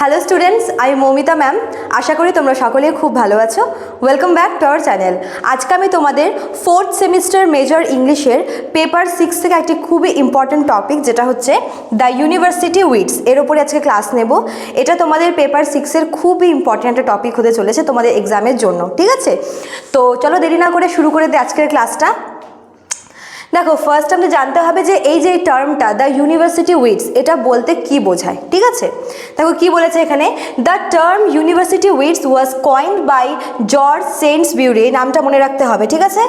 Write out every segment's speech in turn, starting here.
Hello students আমি Moumita ma'am আশা করি তোমরা সকলেই খুব ভালো আছো। Welcome back to our channel আজকে আমি তোমাদের ফোর্থ সেমিস্টার মেজর ইংলিশের পেপার সিক্স থেকে একটি খুবই ইম্পর্ট্যান্ট টপিক যেটা হচ্ছে দ্য ইউনিভার্সিটি উইটস এর ওপরে আজকে ক্লাস নেব। এটা তোমাদের পেপার সিক্সের খুবই ইম্পর্ট্যান্ট একটা টপিক হতে চলেছে তোমাদের এক্সামের জন্য, ঠিক আছে? তো চলো দেরি না করে শুরু করে দিই আজকের ক্লাসটা দেখো ফার্স্ট আমাদের জানতে হবে যে এই যে টার্মটা দ্য ইউনিভার্সিটি উইডস এটা বলতে কি বোঝায়, ঠিক আছে? দেখো, কি বলেছে এখানে? The term university wits was coined by George Saintsbury নামটা মনে রাখতে হবে, ঠিক আছে?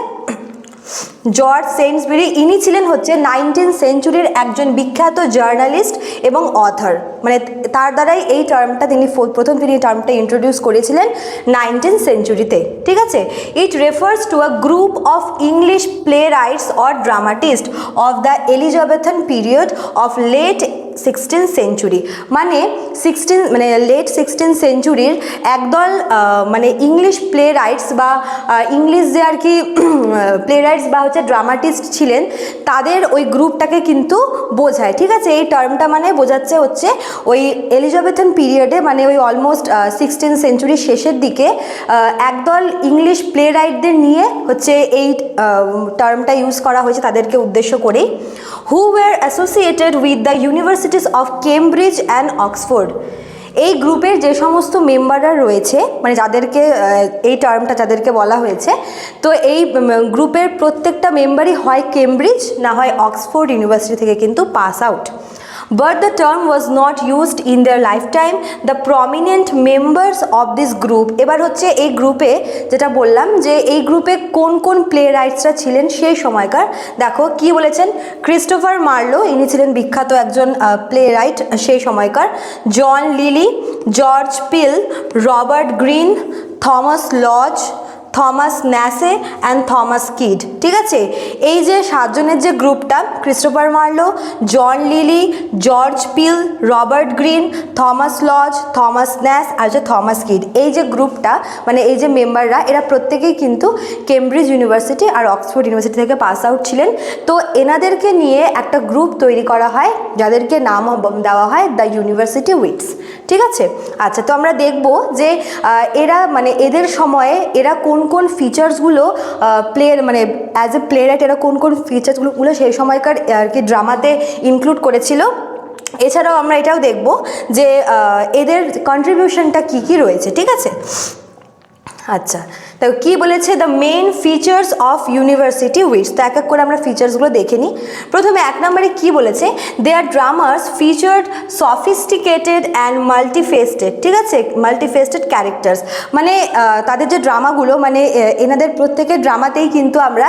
জর্জ সেন্সবেরি ইনি ছিলেন হচ্ছে নাইনটিন সেঞ্চুরির একজন বিখ্যাত জার্নালিস্ট এবং অথার। মানে তার দ্বারাই এই টার্মটা তিনি প্রথম তিনি টার্মটা ইন্ট্রোডিউস করেছিলেন নাইনটিন সেঞ্চুরিতে। ঠিক আছে? It refers to a group of English playwrights or dramatist of the Elizabethan period of late sixteen century মানে সিক্সটিন মানে লেট সিক্সটিন সেঞ্চুরির একদল মানে ইংলিশ প্লে রাইটস বা ইংলিশ যে আর কি প্লে রাইটস বা হচ্ছে ড্রামাটিস্ট ছিলেন, তাদের ওই গ্রুপটাকে কিন্তু বোঝায়, ঠিক আছে? এই টার্মটা মানে বোঝাচ্ছে হচ্ছে ওই এলিজাবেথন পিরিয়ডে মানে ওই অলমোস্ট সিক্সটিন সেঞ্চুরির শেষের দিকে একদল ইংলিশ প্লে রাইটদের নিয়ে হচ্ছে এই টার্মটা ইউজ করা হয়েছে তাদেরকে উদ্দেশ্য করেই। Who were associated with the universities of Cambridge and Oxford এই গ্রুপের যে সমস্ত মেম্বাররা রয়েছে মানে যাদেরকে এই টার্মটা যাদেরকে বলা হয়েছে, তো এই গ্রুপের প্রত্যেকটা মেম্বারই হয় কেমব্রিজ না হয় অক্সফোর্ড ইউনিভার্সিটি থেকে কিন্তু pass out But the term was not used in their lifetime. The prominent members of this group, এবার হচ্ছে এই গ্রুপে যেটা বললাম যে এই গ্রুপে কোন কোন প্লে রাইটসরা ছিলেন সেই সময়কার, দেখো কি বলেছেন ক্রিস্টোফার মার্লো ইনি ছিলেন বিখ্যাত একজন প্লে রাইট সেই সময়কার John Lyly George Peele Robert Greene Thomas Lodge Thomas Nashe and Thomas Kyd, ঠিক আছে? এই যে সাতজনের যে গ্রুপটা, Christopher Marlowe, John Lyly, George Peele, Robert Greene, Thomas Lodge, Thomas Nashe আর হচ্ছে থমাস কিড। এই যে গ্রুপটা মানে এই যে মেম্বাররা, এরা প্রত্যেকেই কিন্তু কেমব্রিজ ইউনিভার্সিটি আর অক্সফোর্ড ইউনিভার্সিটি থেকে পাস আউট ছিলেন। তো এনাদেরকে নিয়ে একটা গ্রুপ তৈরি করা হয়, যাদেরকে নাম দেওয়া হয় দ্য ইউনিভার্সিটি উইটস, ঠিক আছে? আচ্ছা তো আমরা দেখব যে এরা মানে এদের সময়ে এরা কোন কোন ফিচার্সগুলো প্লে মানে অ্যাজ এ প্লে রাইট এরা কোন কোন ফিচার্সগুলোগুলো সেই সময়কার আর কি ড্রামাতে ইনক্লুড করেছিল। এছাড়াও আমরা এটাও দেখব যে এদের কন্ট্রিবিউশনটা কী কী রয়েছে, ঠিক আছে? আচ্ছা। তো কি বলেছে? The main features of university wits তো এক এক করে আমরা ফিচার্সগুলো দেখে নিই। প্রথমে এক নম্বরে কি বলেছে? They are drummers featured sophisticated and multifaceted ঠিক আছে? মাল্টিফেস্টেড ক্যারেক্টার্স মানে তাদের যে ড্রামাগুলো মানে এনাদের প্রত্যেকের ড্রামাতেই কিন্তু আমরা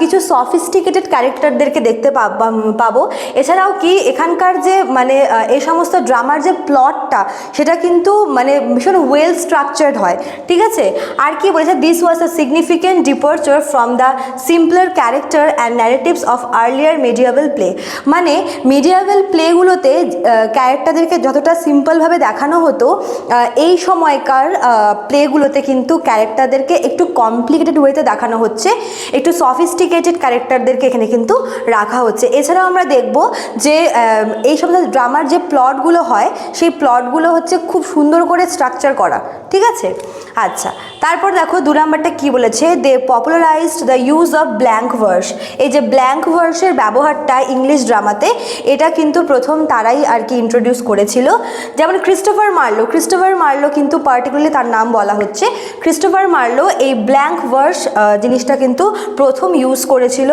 কিছু সফিস্টিকেটেড ক্যারেক্টারদেরকে দেখতে পাব- এছাড়াও কি এখানকার যে মানে এই সমস্ত ড্রামার যে প্লটটা সেটা কিন্তু মানে ভীষণ ওয়েল স্ট্রাকচার্ড হয়, ঠিক আছে? আর কি বলেছে? This was a significant departure from the simpler character and narratives of earlier medieval play মানে মিডিয়াবেল প্লেগুলোতে ক্যারেক্টারদেরকে যতটা সিম্পলভাবে দেখানো হতো এই সময়কার প্লেগুলোতে কিন্তু ক্যারেক্টারদেরকে একটু কমপ্লিকেটেড ওয়েতে দেখানো হচ্ছে, একটু সফিস্টিকেটেড ক্যারেক্টারদেরকে এখানে কিন্তু রাখা হচ্ছে। এছাড়াও আমরা দেখব যে এই সমস্ত ড্রামার যে প্লটগুলো হয়, সেই প্লটগুলো হচ্ছে খুব সুন্দর করে স্ট্রাকচার করা। ঠিক আছে? আচ্ছা তারপর দেখো দু নম্বরটা কী বলেছে? They popularised the use of blank verse এই যে ব্ল্যাঙ্ক ভার্সের ব্যবহারটা ইংলিশ ড্রামাতে, এটা কিন্তু প্রথম তারাই আর কি ইন্ট্রোডিউস করেছিল। যেমন ক্রিস্টোফার মার্লো ক্রিস্টোফার মার্লো কিন্তু পার্টিকুলারলি তার নাম বলা হচ্ছে। ক্রিস্টোফার মার্লো এই ব্ল্যাঙ্ক ভার্স জিনিসটা কিন্তু প্রথম ইউজ করেছিল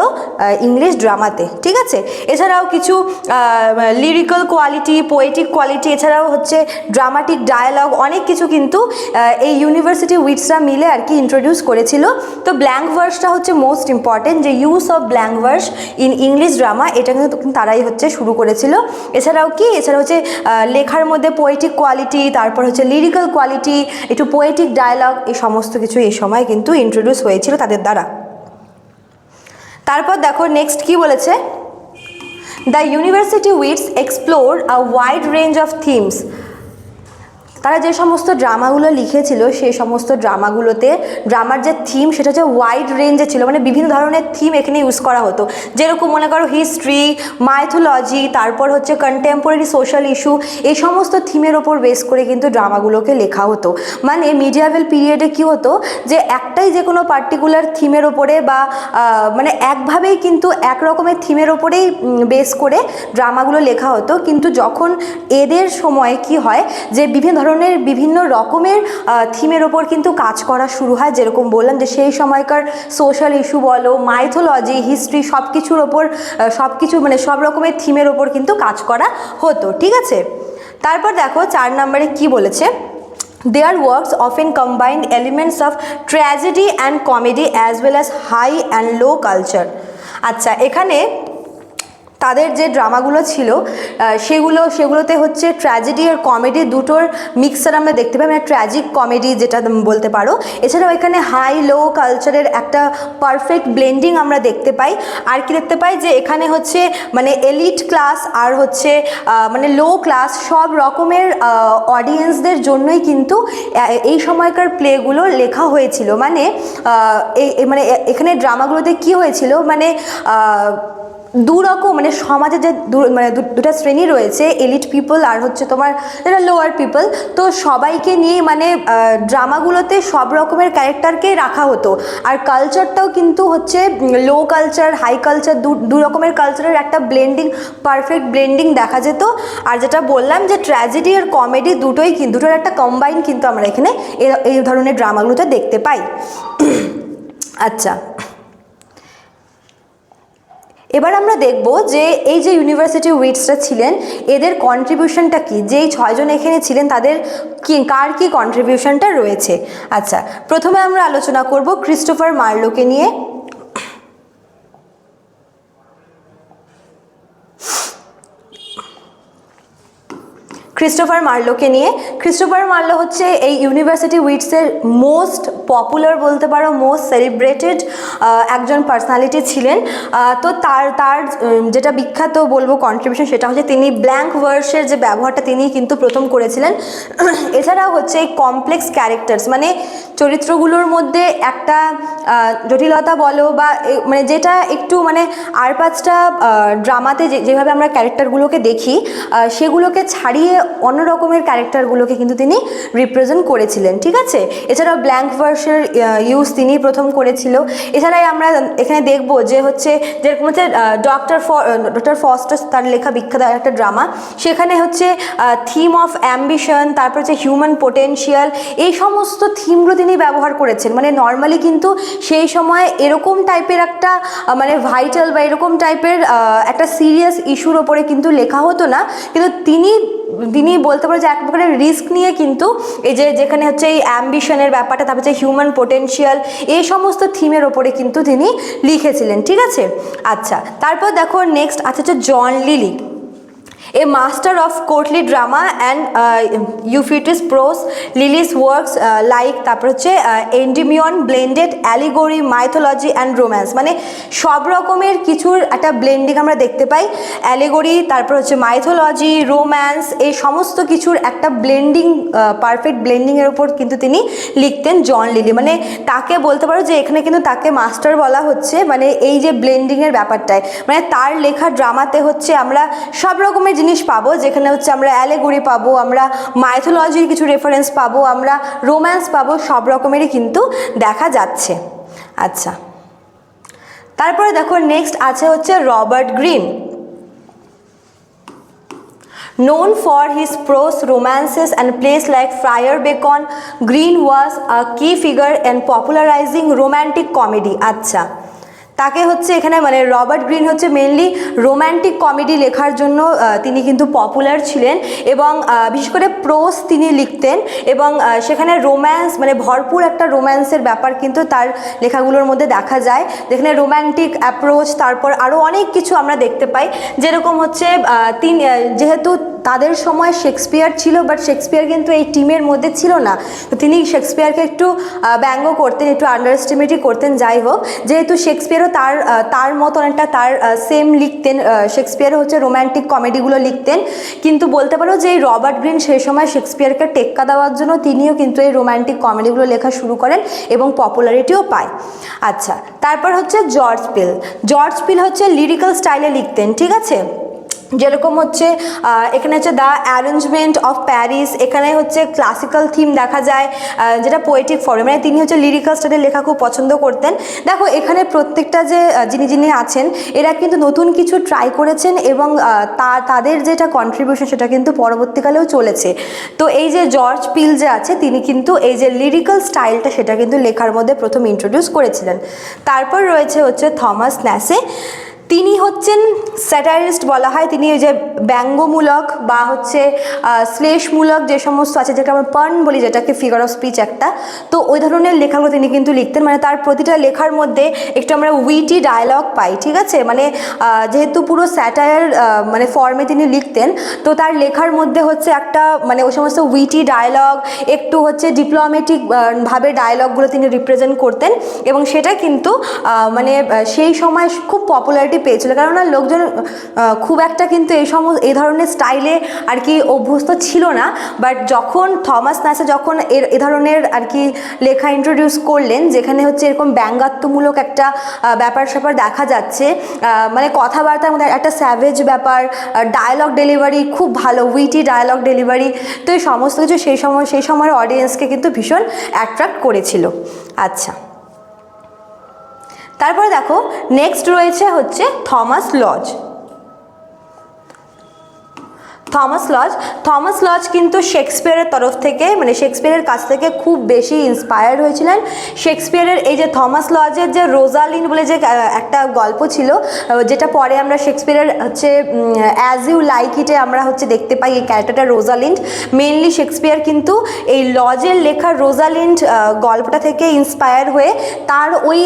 ইংলিশ ড্রামাতে, ঠিক আছে? এছাড়াও কিছু লিরিক্যাল কোয়ালিটি পোয়েটিক কোয়ালিটি এছাড়াও হচ্ছে ড্রামাটিক ডায়ালগ অনেক কিছু কিন্তু এই ইউনিভার্সিটি উইটসরা মিলে আর কি ইন্ট্রোডিউস করেছিল। তো ব্ল্যাঙ্ক ভার্সটা হচ্ছে মোস্ট ইম্পর্টেন্ট যে use of blank verse in English drama এটা কিন্তু তারাই হচ্ছে শুরু করেছিল। এছাড়াও কি? এছাড়া হচ্ছে লেখার মধ্যে পোয়েটিক কোয়ালিটি তারপর হচ্ছে লিরিক্যাল কোয়ালিটি একটু পোয়েটিক ডায়ালগ এই সমস্ত কিছু এই সময় কিন্তু ইন্ট্রোডিউস হয়েছিল তাদের দ্বারা। তারপর দেখো নেক্সট কি বলেছে? The university wits explore a wide range of themes তারা যে সমস্ত ড্রামাগুলো লিখেছিল, সেই সমস্ত ড্রামাগুলোতে ড্রামার যে থিম সেটা হচ্ছে ওয়াইড রেঞ্জে ছিল মানে বিভিন্ন ধরনের থিম এখানে ইউজ করা হতো। যেরকম মনে করো হিস্ট্রি মাইথোলজি তারপর হচ্ছে কন্টেম্পোরারি সোশ্যাল ইস্যু এই সমস্ত থিমের ওপর বেস করে কিন্তু ড্রামাগুলোকে লেখা হতো। মানে মিডিয়াভেল পিরিয়ডে কি হতো যে একটাই যে কোনো পার্টিকুলার থিমের ওপরে বা মানে একভাবেই কিন্তু এক রকমের থিমের ওপরেই বেস করে ড্রামাগুলো লেখা হতো। কিন্তু যখন এদের সময় কি হয় যে বিভিন্ন ধরনের বিভিন্ন রকমের থিমের ওপর কিন্তু কাজ করা শুরু হয়। যেরকম বললাম যে সেই সময়কার সোশ্যাল ইস্যু বলো মাইথোলজি হিস্ট্রি সব কিছুর ওপর সব কিছু মানে সব রকমের থিমের ওপর কিন্তু কাজ করা হতো, ঠিক আছে? তারপর দেখো চার নম্বরে কি বলেছে? Their works often combined elements of tragedy and comedy as well as high and low culture. আচ্ছা এখানে তাদের যে ড্রামাগুলো ছিল সেগুলো, সেগুলোতে হচ্ছে ট্র্যাজেডি আর কমেডি দুটোর মিক্সার আমরা দেখতে পাই। মানে ট্র্যাজিক কমেডি যেটা বলতে পারো। এছাড়াও এখানে হাই লো কালচারের একটা পারফেক্ট ব্লেন্ডিং আমরা দেখতে পাই। আর কি দেখতে পাই যে এখানে হচ্ছে মানে এলিট ক্লাস আর হচ্ছে মানে লো ক্লাস সব রকমের অডিয়েন্সদের জন্যই কিন্তু এই সময়কার প্লেগুলো লেখা হয়েছিল। মানে মানে এখানে ড্রামাগুলোতে কি হয়েছিল? মানে দু রকম মানে সমাজে যে মানে দুটো শ্রেণি রয়েছে এলিট পিপল আর হচ্ছে তোমার যেটা লোয়ার পিপল তো সবাইকে নিয়ে মানে ড্রামাগুলোতে সব রকমের ক্যারেক্টারকে রাখা হতো। আর কালচারটাও কিন্তু হচ্ছে লো কালচার হাই কালচার দু রকমের কালচারের একটা ব্লেন্ডিং পারফেক্ট ব্লেন্ডিং দেখা যেত। আর যেটা বললাম যে ট্র্যাজেডি আর কমেডি দুটোই কিন্তু দুটোর একটা কম্বাইন কিন্তু আমরা এখানে এই ধরনের ড্রামাগুলোতে দেখতে পাই। আচ্ছা। এবার আমরা দেখব যে এই যে ইউনিভার্সিটি উইটসরা ছিলেন, এদের কন্ট্রিবিউশনটা কি? যেই ছয়জন এখানে ছিলেন, তাদের কি, কার কি কন্ট্রিবিউশনটা রয়েছে? আচ্ছা প্রথমে আমরা আলোচনা করব ক্রিস্টোফার মার্লোকে নিয়ে। ক্রিস্টোফার মার্লোকে নিয়ে। ক্রিস্টোফার মার্লো হচ্ছে এই ইউনিভার্সিটি উইটসের মোস্ট পপুলার বলতে পারো মোস্ট সেলিব্রেটেড একজন পার্সোনালিটি ছিলেন। তো তার তার যেটা বিখ্যাত বলব কন্ট্রিবিউশন সেটা হচ্ছে তিনি ব্ল্যাঙ্ক ভার্সের যে ব্যবহারটা তিনি কিন্তু প্রথম করেছিলেন। এছাড়াও হচ্ছে এই কমপ্লেক্স ক্যারেক্টার্স মানে চরিত্রগুলোর মধ্যে একটা জটিলতা বলো বা মানে যেটা একটু মানে আর পাঁচটা ড্রামাতে যেভাবে আমরা ক্যারেক্টারগুলোকে দেখি সেগুলোকে ছাড়িয়ে অন্য রকমের ক্যারেক্টারগুলোকে কিন্তু তিনি রিপ্রেজেন্ট করেছিলেন, ঠিক আছে? এছাড়াও ব্ল্যাঙ্ক ভার্সের ইউজ তিনি প্রথম করেছিল। এছাড়াই আমরা এখানে দেখব যে হচ্ছে, যেরকম হচ্ছে ডক্টর ডক্টর ফস্টার তার লেখা বিখ্যাত একটা ড্রামা সেখানে হচ্ছে থিম অফ অ্যাম্বিশন তারপর হচ্ছে হিউম্যান পোটেনশিয়াল এই সমস্ত থিমগুলো তিনি ব্যবহার করেছেন। মানে নর্মালি কিন্তু সেই সময় এরকম টাইপের একটা মানে ভাইটাল বা এরকম টাইপের একটা সিরিয়াস ইস্যুর ওপরে কিন্তু লেখা হতো না। কিন্তু তিনি তিনি বলতে পারো যে এক প্রকারের রিস্ক নিয়ে কিন্তু এই যে যেখানে হচ্ছে এই অ্যাম্বিশনের ব্যাপারটা, তারপর হচ্ছে হিউম্যান পোটেন্সিয়াল এই সমস্ত থিমের ওপরে কিন্তু তিনি লিখেছিলেন, ঠিক আছে? আচ্ছা তারপর দেখো নেক্সট আছে হচ্ছে John Lyly a master of courtly drama and euphuistic prose Lyly's works like তারপর হচ্ছে Endymion blended allegory mythology and romance মানে সব রকমের কিছুর একটা ব্লেন্ডিং আমরা দেখতে পাই। অ্যালিগোরি তারপর হচ্ছে মাইথোলজি রোম্যান্স এই সমস্ত কিছুর একটা ব্লেন্ডিং পারফেক্ট ব্লেন্ডিংয়ের ওপর কিন্তু তিনি লিখতেন জন লিলি মানে তাকে বলতে পারো যে এখানে কিন্তু তাকে মাস্টার বলা হচ্ছে। মানে এই যে ব্লেন্ডিংয়ের ব্যাপারটায়। মানে তার লেখা ড্রামাতে হচ্ছে আমরা সব রকমের জিনিস পাবো যেখানে হচ্ছে আমরা অ্যালেগরি পাবো আমরা মাইথোলজির কিছু রেফারেন্স পাবো আমরা রোম্যান্স পাবো সব রকমেরই কিন্তু দেখা যাচ্ছে। আচ্ছা। তারপরে দেখো নেক্সট আছে হচ্ছে Robert Greene. Known for his prose romances and plays like Friar Bacon, Green was a key figure in popularizing romantic comedy. আচ্ছা। তাকে হচ্ছে এখানে মানে রবার্ট গ্রিন হচ্ছে মেনলি রোম্যান্টিক কমেডি লেখার জন্য তিনি কিন্তু পপুলার ছিলেন এবং বিশেষ করে প্রোস তিনি লিখতেন এবং সেখানে রোম্যান্স মানে ভরপুর একটা রোম্যান্সের ব্যাপার কিন্তু তার লেখাগুলোর মধ্যে দেখা যায়। যেখানে রোম্যান্টিক অ্যাপ্রোচ তারপর আরও অনেক কিছু আমরা দেখতে পাই। যেরকম হচ্ছে তিনি যেহেতু তাদের সময় শেক্সপিয়ার ছিল বাট শেক্সপিয়ার কিন্তু এই টিমের মধ্যে ছিল না। তিনি শেক্সপিয়ারকে একটু ব্যঙ্গ করতেন, একটু আন্ডার এস্টিমেটই করতেন, যাই হোক। যেহেতু শেক্সপিয়ারও তার তার মতন অনেকটা তার সেম লিখতেন শেক্সপিয়ার হচ্ছে রোম্যান্টিক কমেডিগুলো লিখতেন। কিন্তু বলতে পারো যে এই রবার্ট গ্রিন সেই সময় শেক্সপিয়ারকে টেক্কা দেওয়ার জন্য তিনিও কিন্তু এই রোম্যান্টিক কমেডিগুলো লেখা শুরু করেন এবং পপুলারিটিও পায়। আচ্ছা তারপর হচ্ছে জর্জ পিল জর্জ পিল হচ্ছে লিরিক্যাল স্টাইলে লিখতেন, ঠিক আছে? যেরকম হচ্ছে এখানে হচ্ছে দ্য অ্যারেঞ্জমেন্ট অফ প্যারিস এখানে হচ্ছে ক্লাসিক্যাল থিম দেখা যায় যেটা পোয়েটিক ফর্মে মানে তিনি হচ্ছে লিরিক্যাল স্টাইলে লেখা খুব পছন্দ করতেন। দেখো, এখানে প্রত্যেকটা যে যিনি যিনি আছেন, এরা কিন্তু নতুন কিছু ট্রাই করেছেন এবং তা, তাদের যেটা কন্ট্রিবিউশন সেটা কিন্তু পরবর্তীকালেও চলেছে। তো এই যে জর্জ পিল যে আছে, তিনি কিন্তু এই যে লিরিক্যাল স্টাইলটা সেটা কিন্তু লেখার মধ্যে প্রথম ইন্ট্রোডিউস করেছিলেন। তারপর রয়েছে হচ্ছে থমাস ন্যাসে তিনি হচ্ছেন স্যাটারিস্ট বলা হয়। তিনি ওই যে ব্যঙ্গমূলক বা হচ্ছে শ্লেষমূলক যে সমস্ত আছে যেটা আমরা পান বলি, যেটাকে ফিগার অফ স্পিচ একটা। তো ওই ধরনের লেখাগুলো তিনি কিন্তু লিখতেন। মানে তার প্রতিটা লেখার মধ্যে একটু আমরা উইটি ডায়লগ পাই, ঠিক আছে? মানে যেহেতু পুরো স্যাটায়ার মানে ফর্মে তিনি লিখতেন, তো তার লেখার মধ্যে হচ্ছে একটা মানে ওই সমস্ত উইটি ডায়লগ একটু হচ্ছে ডিপ্লোমেটিক ভাবে ডায়লগগুলো তিনি রিপ্রেজেন্ট করতেন। এবং সেটা কিন্তু মানে সেই সময় খুব পপুলারিটি পেয়েছিল। কেননা লোকজন খুব একটা কিন্তু এই সমস্ত, এই ধরনের স্টাইলে আর কি অভ্যস্ত ছিল না। বাট যখন থমাস নাসা যখন এর, এ ধরনের আর কি লেখা ইন্ট্রোডিউস করলেন, যেখানে হচ্ছে এরকম ব্যঙ্গাত্মমূলক একটা ব্যাপার স্যাপার দেখা যাচ্ছে মানে কথাবার্তার মধ্যে একটা স্যাভেজ ব্যাপার ডায়লগ ডেলিভারি খুব ভালো উইটি ডায়লগ ডেলিভারি তো এই সমস্ত কিছু সেই সময়, সেই সময়ের অডিয়েন্সকে কিন্তু ভীষণ অ্যাট্রাক্ট করেছিল। আচ্ছা। তারপরে দেখো নেক্সট রয়েছে হচ্ছে Thomas Lodge. Thomas Lodge. Thomas Lodge কিন্তু শেক্সপিয়ারের তরফ থেকে মানে শেক্সপিয়ারের কাছ থেকে খুব বেশি ইন্সপায়ার্ড হয়েছিলেন। শেক্সপিয়ারের এই যে থমাস লজের যে রোজালিন বলে যে একটা গল্প ছিল যেটা পরে আমরা শেক্সপিয়ারের হচ্ছে অ্যাজ ইউ লাইক ইটে আমরা হচ্ছে দেখতে পাই এই ক্যারেক্টারটা রোজালিন্ড। মেনলি শেক্সপিয়ার কিন্তু এই লজের লেখা রোজালিন্ড গল্পটা থেকে ইন্সপায়ার হয়ে তার ওই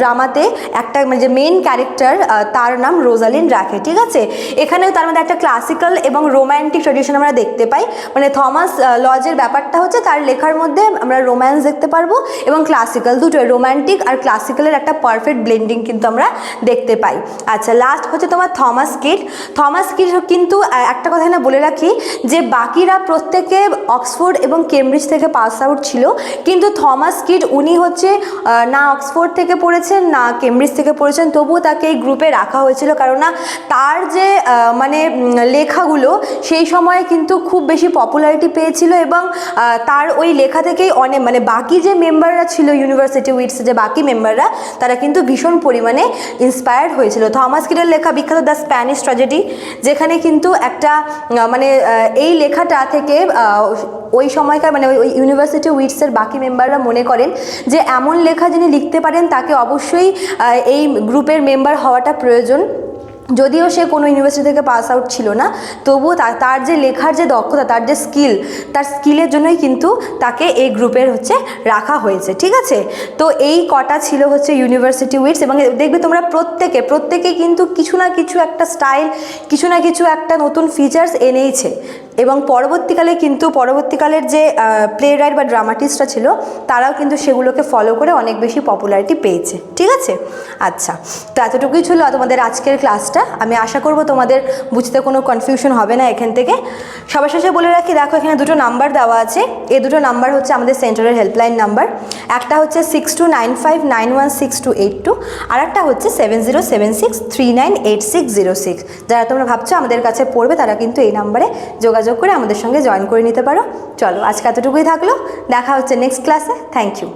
ড্রামাতে একটা মানে যে মেন ক্যারেক্টার তার নাম রোজালিন্ড রাখে, ঠিক আছে? এখানেও তার মধ্যে একটা ক্লাসিক্যাল এবং রোম্যান্টিক ট্রেডিশন আমরা দেখতে পাই। মানে থমাস লজের ব্যাপারটা হচ্ছে তার লেখার মধ্যে আমরা রোম্যান্স দেখতে পারব এবং ক্লাসিক্যাল দুটো রোম্যান্টিক আর ক্লাসিক্যালের একটা পারফেক্ট ব্লেন্ডিং কিন্তু আমরা দেখতে পাই। আচ্ছা লাস্ট হচ্ছে তোমার থমাস কিট। থমাস কিট কিন্তু একটা কথা না বলে রাখি যে বাকিরা প্রত্যেকে অক্সফোর্ড এবং কেমব্রিজ থেকে পাস আউট ছিল। কিন্তু থমাস কিট উনি হচ্ছে না অক্সফোর্ড থেকে পড়েছেন, না কেমব্রিজ থেকে পড়েছেন, তবুও তাকে এই গ্রুপে রাখা হয়েছিল। কারণ না তার যে মানে লেখাগুলো সেই সময়ে কিন্তু খুব বেশি পপুলারিটি পেয়েছিল এবং তার ওই লেখা থেকেই অনেক মানে বাকি যে মেম্বাররা ছিল ইউনিভার্সিটি উইটস যে বাকি মেম্বাররা তারা কিন্তু ভীষণ পরিমাণে ইন্সপায়ার্ড হয়েছিল। থমাস কিডের লেখা বিখ্যাত দ্য স্প্যানিশ ট্র্যাজেডি যেখানে কিন্তু একটা মানে এই লেখাটা থেকে ওই সময়কার মানে ওই ইউনিভার্সিটি উইটসের বাকি মেম্বাররা মনে করেন যে এমন লেখা যিনি লিখতে পারেন, তাকে অবশ্যই এই গ্রুপের মেম্বার হওয়াটা প্রয়োজন। যদিও সে কোনো ইউনিভার্সিটি থেকে পাস আউট ছিল না, তবুও তার যে লেখার যে দক্ষতা, তার যে স্কিল তার স্কিলের জন্যই কিন্তু তাকে এই গ্রুপের হচ্ছে রাখা হয়েছে, ঠিক আছে? তো এই কটা ছিল হচ্ছে ইউনিভার্সিটি উইটস এবং দেখবে তোমরা প্রত্যেকে প্রত্যেকে কিন্তু কিছু না কিছু একটা স্টাইল কিছু না কিছু একটা নতুন ফিচার্স এনেইছে। এবং পরবর্তীকালে কিন্তু, পরবর্তীকালের যে প্লে রাইট বা ড্রামাটিস্টরা ছিল, তারাও কিন্তু সেগুলোকে ফলো করে অনেক বেশি পপুলারিটি পেয়েছে। ঠিক আছে? আচ্ছা তো এতটুকুই ছিল তোমাদের আজকের ক্লাসটা আমি আশা করব তোমাদের বুঝতে কোনো কনফিউশন হবে না এখান থেকে। সবার শেষে বলে রাখি, দেখো এখানে দুটো নাম্বার দেওয়া আছে। এই দুটো নাম্বার হচ্ছে আমাদের সেন্টারের হেল্পলাইন নাম্বার একটা হচ্ছে six two nine five nine one six two eight two আর একটা হচ্ছে seven zero seven six three nine eight six zero six যারা তোমরা ভাবছ আমাদের কাছে পড়বে, তারা কিন্তু এই নাম্বারে যোগাযোগ করে আমাদের সঙ্গে জয়েন করে নিতে পারো। চলো আজকে এতটুকুই থাকল। দেখা হচ্ছে নেক্সট ক্লাসে থ্যাংক ইউ